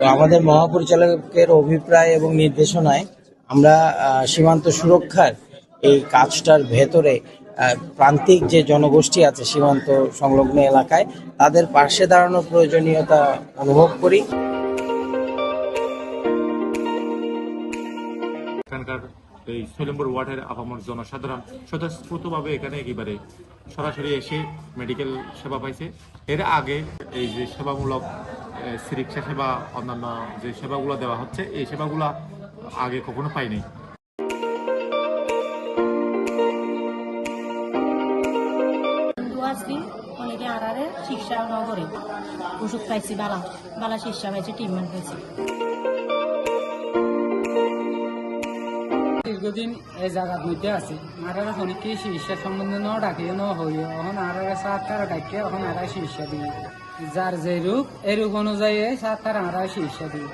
আমাদের মহাপরিচালকের অভিপ্রায় এবং নির্দেশনায় আমরা সীমান্ত সুরক্ষার এই কাজটার ভেতরে প্রান্তিক যে জনগোষ্ঠী আছে সীমান্ত সংলগ্ন এলাকায়, তাদের পাশে দাঁড়ানোর প্রয়োজনীয়তা অনুভব করি। এখানকার এই ছয় ওয়ার্ডের আপামর জনসাধারণ স্বতঃস্ফূর্তভাবে এখানে একেবারে সরাসরি এসে মেডিকেল সেবা পাইছে। এর আগে এই যে সেবামূলক সিরিক্সা সেবা, অন্যান্য যে সেবাগুলো দেওয়া হচ্ছে, এই সেবাগুলো আগে কখনো পাইনি। অনেকে শিক্ষা নগরে ওষুধ পাইছি, বালা। বালা শিক্ষা পাইছি ট্রিটমেন্ট পাইছি। দীর্ঘদিন এই জায়গার মধ্যে আছে। আরারা অনেকেই চিকিৎসা সম্বন্ধে ন ডাকে, ন হইও এখন আরারা সাত তারা ডাকে, এখন আরা চিকিৎসা দিই। যার যে রূপ এই রূপ অনুযায়ী সাত তারা আরা চিকিৎসা দিই।